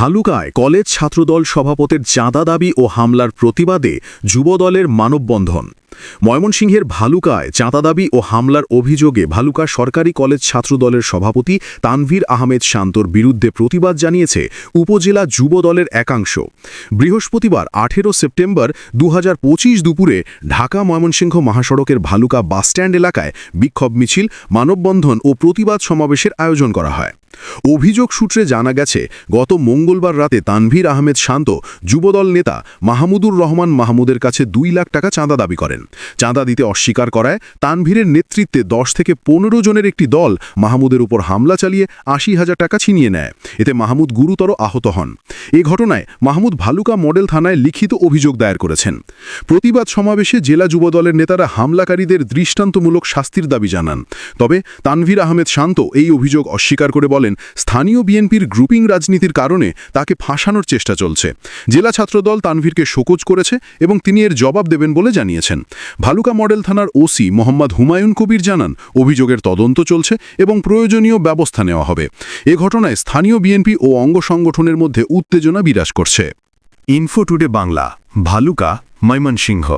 ভালুকায় college ছাত্রদল সভাপতির চাঁদা দাবি ও হামলার প্রতিবাদে যুবদলের মানববন্ধন। ময়মনসিংহের ভালুকায় চাঁদা দাবি ও হামলার অভিযোগে ভালুকা সরকারি কলেজ ছাত্রদলের সভাপতি তানভীর আহমেদ শান্তর বিরুদ্ধে প্রতিবাদ জানিয়েছে উপজেলা যুবদলের একাংশ। বৃহস্পতিবার আঠেরো সেপ্টেম্বর দু হাজার পঁচিশ দুপুরে ঢাকা ময়মনসিংহ মহাসড়কের ভালুকা বাসস্ট্যান্ড এলাকায় বিক্ষোভ মিছিল, মানববন্ধন ও প্রতিবাদ সমাবেশের আয়োজন করা হয়। অভিযোগ সূত্রে জানা গেছে, গত মঙ্গলবার রাতে তানভীর আহমেদ শান্ত যুবদল নেতা মাহমুদুর রহমান মাহমুদের কাছে দুই লাখ টাকা চাঁদা দাবি করেন। চাঁদা দিতে অস্বীকার করায় তানভীরের নেতৃত্বে দশ থেকে পনেরো জনের একটি দল মাহমুদের উপর হামলা চালিয়ে আশি হাজার টাকা ছিনিয়ে নেয়। এতে মাহমুদ গুরুতর আহত হন। এ ঘটনায় মাহমুদ ভালুকা মডেল থানায় লিখিত অভিযোগ দায়ের করেছেন। প্রতিবাদ সমাবেশে জেলা যুবদলের নেতারা হামলাকারীদের দৃষ্টান্তমূলক শাস্তির দাবি জানান। তবে তানভীর আহমেদ শান্ত এই অভিযোগ অস্বীকার করে বলেন, স্থানীয় বিএনপির গ্রুপিং রাজনীতির কারণে তাকে ফাঁসানোর চেষ্টা চলছে। জেলা ছাত্রদল তানভীরকে শোকজ করেছে এবং তিনি এর জবাব দেবেন বলে জানিয়েছেন। ভালুকা মডেল থানার ওসি মোহাম্মদ হুমায়ুন কবির জানান, অভিযোগের তদন্ত চলছে এবং প্রয়োজনীয় ব্যবস্থা নেওয়া হবে। এ ঘটনায় স্থানীয় বিএনপি ও অঙ্গ সংগঠনের মধ্যে উত্তেজনা বিরাজ করছে। Info today Bangla Bhaluka Mymensingh